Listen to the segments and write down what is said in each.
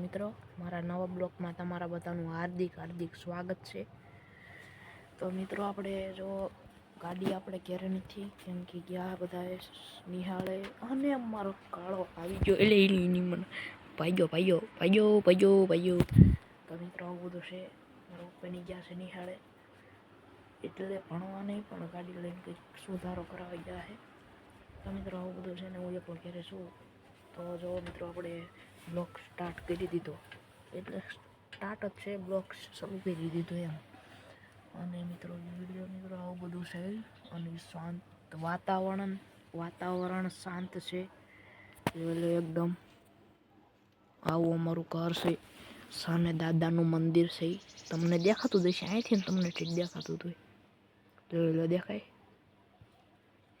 મિત્રો, મારા નવા બ્લોગમાં તમારા બધાનું હાર્દિક હાર્દિક સ્વાગત છે. તો મિત્રો, આપણે જો ગાડી આપણે ઘેરે નથી, કેમ કે ગયા બધાએ નિહાળે. અને અમારો કાળો આવી ગયો, એટલે એની મને ભાઈઓ ભાઈઓ ભાઈઓ ભાઈઓ ભાઈઓ તો મિત્રો, આવું બધું છે. મારો પપ્પાની ગયા છે નિહાળે. એટલે ભણવા નહીં, પણ ગાડી લઈને કંઈક સુધારો કરાવી ગયા છે. તો મિત્રો, આવું બધું છે ને હું એ પણ ઘરે છું. તો જો મિત્રો આપણે બ્લોગ સ્ટાર્ટ કરી દીધો. એટલે સ્ટાર્ટ જ છે બ્લોગ શરૂ કરી દીધો એમ. અને મિત્રો વીડિયો મિત્રો આવું બધું છે અને શાંત વાતાવરણ વાતાવરણ શાંત છે. એટલે એકદમ આવું અમારું ઘર છે. સામે દાદાનું મંદિર છે. તમને દેખાતું જશે અહીંથી તમને ઠીક દેખાતું હતું જોયેલો દેખાય?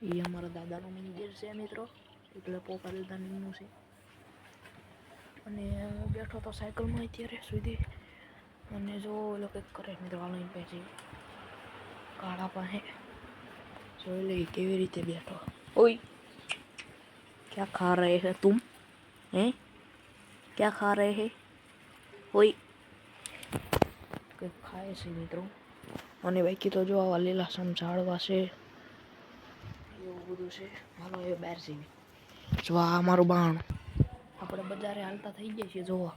એ અમારા દાદાનું મંદિર છે, મિત્રો. એટલે પોપા દાદાનું છે. અને બેઠો તો સાયકલમાં અત્યારે સુધી અને જો લોકો કંઈક કરે મિત્રો હાલો એની કાળા પાસે. જોઈ લે કેવી રીતે બેઠો. ઓય! ક્યાં ખા રહે હે તું? હે? ક્યાં ખા રહે હે ઓય! કંઈક ખાય છે, મિત્રો. અને બાકી તો જો આવા લીલા ઝાડવા છે. એવું બધું છે. હાલો એ બહાર જઈએ. જો આ અમારું બાણ. આપણે બજારે હાલતા થઈ ગયા છીએ, જોવા.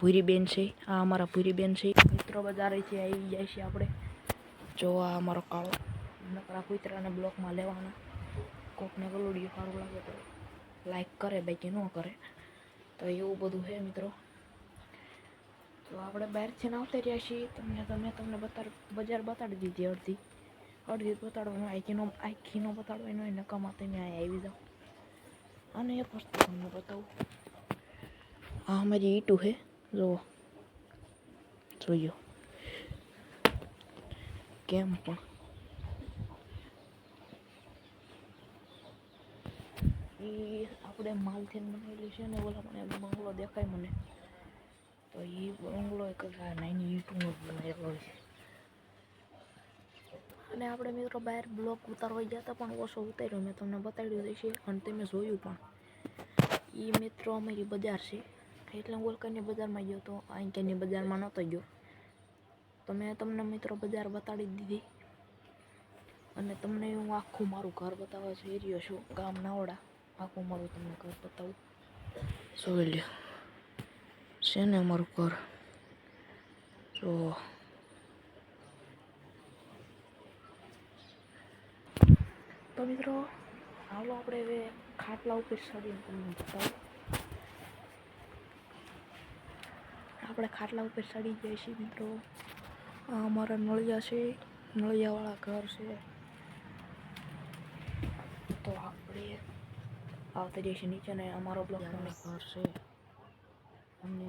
ભૂરી બેન છે, આ અમારા ભૂરી બેન છે. મિત્રો બજારેથી આવી જાય છે આપણે. જો આ અમારો કાળો નકરા કુતરાને બ્લોકમાં લેવાના. કોકને ગલુડિયું સારું લાગે તો લાઈક કરે, બાકી ન કરે. તો એવું બધું છે, મિત્રો. તો આપણે બહારથી આવતા રહ્યા છીએ. તમને તમે તમને બતાડ, બજાર બતાડી દીધી અડધી. અડધી બતાડવાનું આખીનો આખીનો એનો હોય નકામાં તમે અહીંયા આવી જાઓ. અને એક વસ્તુ તમને બતાવું. આ અમારી ઈટું છે જુઓ. જોયો કેમ પણ? એ આપણે માલથી બનાવેલી છે ને, ઓલા મને બંગલો દેખાય મને. તો એ બંગલો એક નાની ઈટુનો જ બનાવેલો છે. અને આપણે મિત્રો બહાર બ્લોક ઉતારવા ગયા હતા, પણ ઓછો ઉતાર્યો. મેં તમને બતાડ્યું છે, અને તમે જોયું પણ. એ મિત્રો અમારી બજાર છે. એટલે હું ઓલકાની બજારમાં ગયો તો ક્યાંની બજારમાં નહોતો ગયો. તો મેં તમને મિત્રો બજાર બતાડી દીધી. અને તમને હું આખું મારું ઘર બતાવવા જઈ રહ્યો છું, ગામ નાવડા. આખું મારું તમને ઘર બતાવું. જોઈ લ્યો. છે ને અમારું ઘર. જો તો મિત્રો હાલો આપણે હવે ખાટલા ઉપર ચડીને તમને બતાવું. આપણે ખાટલા ઉપર ચડી જઈએ છીએ મિત્રો. આ અમારા નળિયા છે નળિયાવાળા ઘર છે. તો આપણે આવતા જઈએ છીએ નીચે ને અમારો બ્લોક ઘર છે. અને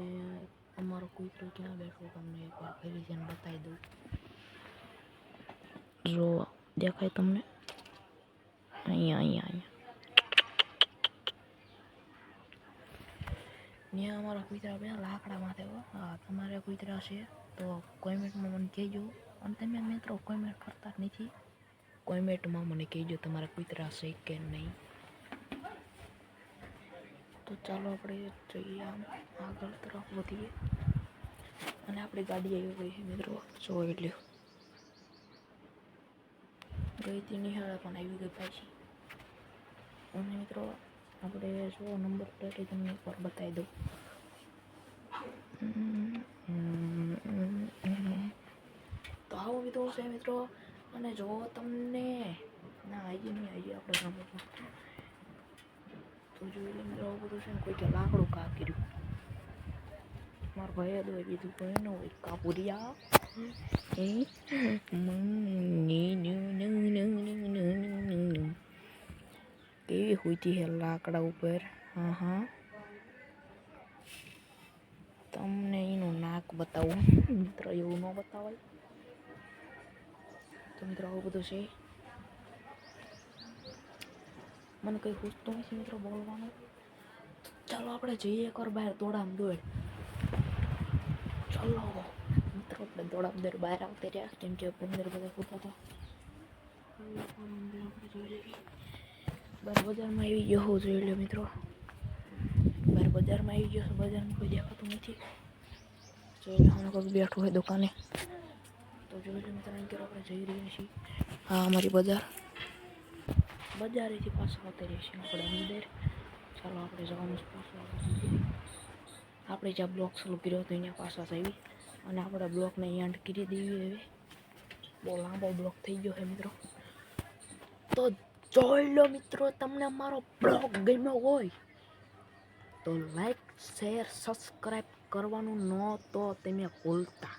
અમારો કૂતરો ક્યાં બેઠો તમને એકવાર ફરી જઈને બતાવી દઉં. જો દેખાય તમને? અહીંયા અહીંયા અહીંયા. ત્યાં અમારા કૂતરા બે લાકડા માથે હો. તમારે કૂતરા છે તો કોમેન્ટમાં મને કહેજો. અને તમે મિત્રો કોમેન્ટ કરતા નથી. કોમેન્ટમાં મને કહેજો તમારા કૂતરા છે કે નહીં. તો ચાલો આપણે જઈએ આમ આગળ તરફ વધીએ. અને આપણી ગાડી આવી ગઈ છે મિત્રો. જો લ્યો. ગઈ હતી નિહાળે પણ આવી ગઈ પાછી. અને મિત્રો, આપણે જો નંબર પ્લેટ તમને એકવાર બતાવી દઉં. તો આવો મિત્રો છે મિત્રો, અને જો તમને ના આવી નહીં આવી આપણે નંબર તો જોઈ લે મિત્રો બધું છે ને કોઈ લાકડું કામ કર્યું. મારા ભાઈએ દોઈ દીધું કોઈ ન હોય કાપુરિયા કેવી હોતી હે લાકડા ઉપર હા હા તમને એનું નાક બતાવું મિત્ર એવું ન બતાવાય તો મિત્રો આવું બધું છે મને કંઈ પૂછતું નથી મિત્રો બોલવાનું. ચાલો આપણે જઈએ એકવાર બહાર દોડામ દોડ. ચાલો મિત્રો આપણે દોડા અંદર બહાર આવતા રહ્યા કેમ કે અંદર બધા પૂછતા હતા બાર બજારમાં આવી ગયો હોવું જોઈ લો મિત્રો બજારમાં આવી ગયો બજારમાં કોઈ દેખાતું નથી જોઈ લો હમણાં કોઈ બેઠું હોય દુકાને તો જોઈ લો મિત્રો અંકેર આપણે જઈ રહ્યા છીએ હા અમારી બજાર બજારેથી પાછા આવતા રહીએ છીએ આપણે અંદર ચાલો, આપણે જવાનું પાછું. આપણે જ્યાં બ્લોક ચાલુ કર્યો હતો અહીંયા પાછા આવી. અને આપણે બ્લોકને એન્ડ કરી દેવી હવે. બહુ લાંબો બ્લોક થઈ ગયો છે, મિત્રો. તો જોઈ લો, મિત્રો, તમને મારો બ્લોગ ગમ્યો હોય, તો લાઈક શેર સબસ્ક્રાઈબ કરવાનું ન તો તમે ભૂલતા.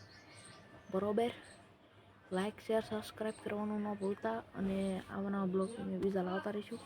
બરોબર? લાઈક શેર સબસ્ક્રાઈબ કરવાનું ન ભૂલતા. અને આવા નવા બ્લોગ તમે બીજા લાવતા રહીશું.